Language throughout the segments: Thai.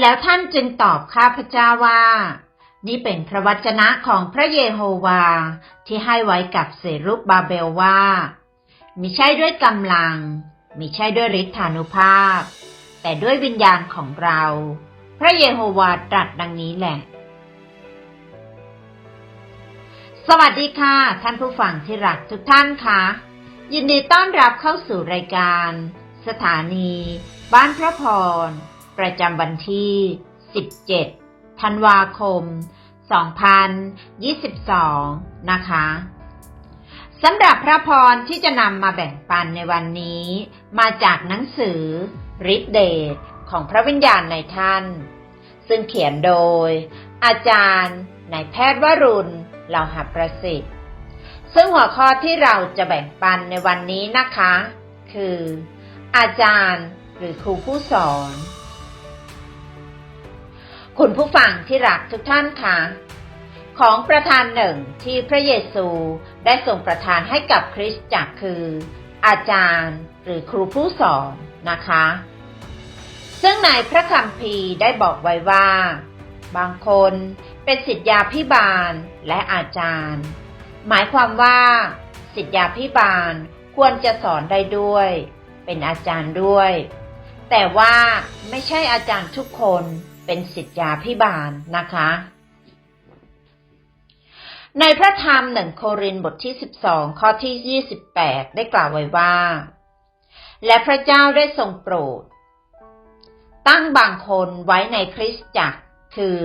แล้วท่านจึงตอบข้าพเจ้าว่า นี่เป็นพระวจนะของพระเยโฮวา ที่ให้ไว้กับเสรุบบาเบลว่ามิใช่ด้วยกำลังมิใช่ด้วยฤทธานุภาพ แต่ด้วยวิญญาณของเรา พระเยโฮวาตรัสดังนี้แหละ สวัสดีค่ะ ท่านผู้ฟังที่รักทุกท่านค่ะ ยินดีต้อนรับเข้าสู่รายการ สถานี บ้านพระพร ประจำวันที่ 17 ธันวาคม 2022 นะคะสำหรับพระพรที่จะนำมาแบ่งปันในวันนี้ มาจากหนังสือฤทธิเดชของพระวิญญาณในท่าน ซึ่งเขียนโดย อาจารย์นายแพทย์วรุณเหล่าหับประสิทธิ์ ซึ่งหัวข้อที่เราจะแบ่งปันในวันนี้นะคะ คือ อาจารย์หรือครูผู้สอน คุณผู้ฟังที่รักทุกท่านคะของประธานหนึ่งที่พระเยซูได้ทรงประทานให้กับคริสตจักรคือ อาจารย์หรือครูผู้สอนนะคะ ซึ่งในพระคัมภีร์ได้บอกไว้ว่า บางคนเป็นสิทธยาพิบาลและอาจารย์ หมายความว่า สิทธยาพิบาลควรจะสอนได้ด้วย เป็นอาจารย์ด้วย แต่ว่าไม่ใช่อาจารย์ทุกคน เป็นสิทธยาพิบาลนะคะ ในพระธรรมหนึ่งโครินธ์บทที่ 12 ข้อที่ 28 ได้กล่าวไว้ว่า และพระเจ้าได้ทรงโปรด ตั้งบางคนไว้ในคริสตจักร คือ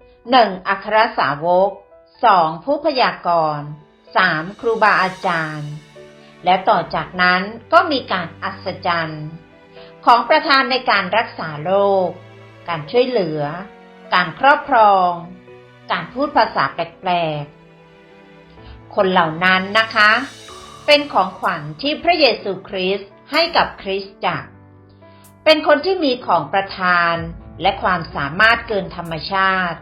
1. อัครสาวก 2. ผู้พยากรณ์ 3. ครูบาอาจารย์ และต่อจากนั้นก็มีการอัศจรรย์ ของประธานในการรักษาโรค การช่วยเหลือ การครอบครอง การพูดภาษาแปลกๆ คนเหล่านั้นนะคะ เป็นของขวัญที่พระเยซูคริสต์ให้กับคริสตจักร เป็นคนที่มีของประทานและความสามารถเกินธรรมชาติ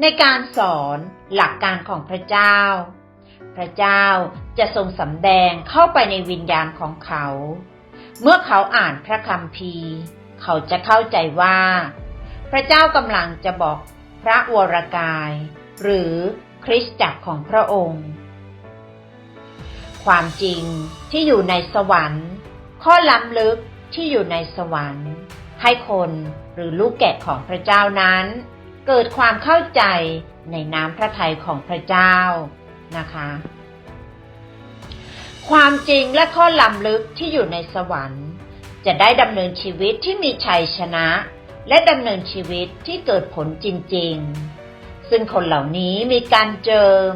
ในการสอนหลักการของพระเจ้า พระเจ้าจะทรงสำแดงเข้าไปในวิญญาณของเขา เมื่อเขาอ่านพระคัมภีร์ เขาจะเข้าใจว่า พระเจ้ากำลังจะบอกพระวรกาย หรือคริสตจักรของพระองค์ ความจริงที่อยู่ในสวรรค์ ข้อล้ำลึกที่อยู่ในสวรรค์ ให้คนหรือลูกแกะของพระเจ้านั้น เกิดความเข้าใจในน้ำพระทัยของพระเจ้านะคะ ความจริงและข้อล้ำลึกที่อยู่ในสวรรค์ จะได้ดำเนินชีวิตที่มีชัยชนะ และดำเนินชีวิตที่เกิดผลจริง ๆ ซึ่งคนเหล่านี้มีการเจิม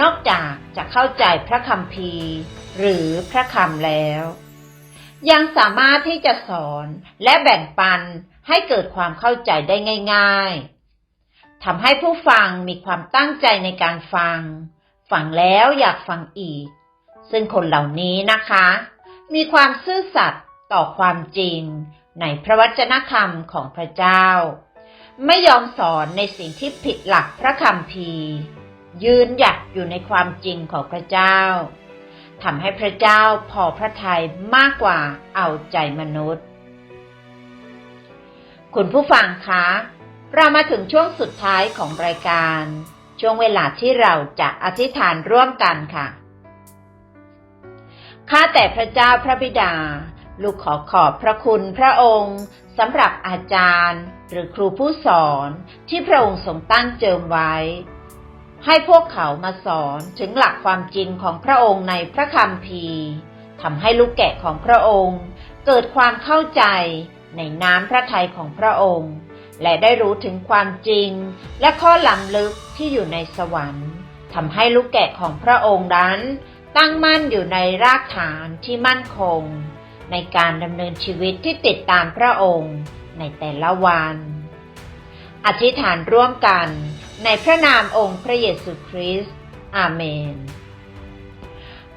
นอกจากจะเข้าใจพระคัมภีหรือพระคำแล้ว ยังสามารถที่จะสอนและแบ่งปันให้เกิดความเข้าใจได้ง่าย ๆทำให้ผู้ฟังมีความตั้งใจในการฟัง ฟังแล้วอยากฟังอีก ซึ่งคนเหล่านี้นะคะ มีความซื่อสัตย์ต่อความจริง ในพระวจนะคำของพระเจ้า ไม่ยอมสอนในสิ่งที่ผิดหลักพระคำพีร์ยืนหยัดอยู่ในความจริงของพระเจ้าทำให้พระเจ้าพอพระทัยมากกว่าเอาใจมนุษย์ คุณผู้ฟังคะ เรามาถึงช่วงสุดท้ายของรายการ ช่วงเวลาที่เราจะอธิษฐานร่วมกันค่ะข้าแต่พระเจ้าพระบิดา ลูกขอขอบพระคุณพระองค์สำหรับอาจารย์ หรือครูผู้สอนที่พระองค์ทรงตั้งเจิมไว้ ให้พวกเขามาสอนถึงหลักความจริงของพระองค์ในพระคัมภีทำให้ลูกแกะของพระองค์ เกิดความเข้าใจในน้ำพระทัยของพระองค์ และได้รู้ถึงความจริงและข้อล้ำลึกที่อยู่ในสวรรค์ทำให้ลูกแกะของพระองค์นั้น ตั้งมั่นอยู่ในรากฐานที่มั่นคง ในการดำเนินชีวิตที่ติดตามพระองค์ในแต่ละวัน อธิษฐานร่วมกันในพระนามองค์พระเยซูคริสต์อาเมน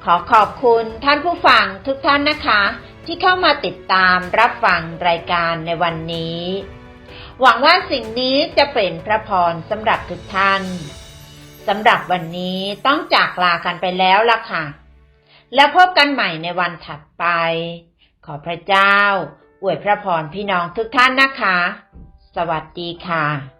ขอขอบคุณท่านผู้ฟังทุกท่านนะคะ ที่เข้ามาติดตามรับฟังรายการในวันนี้ หวังว่าสิ่งนี้จะเป็นพระพรสำหรับทุกท่านสำหรับวันนี้ต้องจากลากันไปแล้วล่ะค่ะ แล้วพบกันใหม่ในวันถัดไป ขอพระเจ้า อวยพระพรพี่น้องทุกท่านนะคะ สวัสดีค่ะ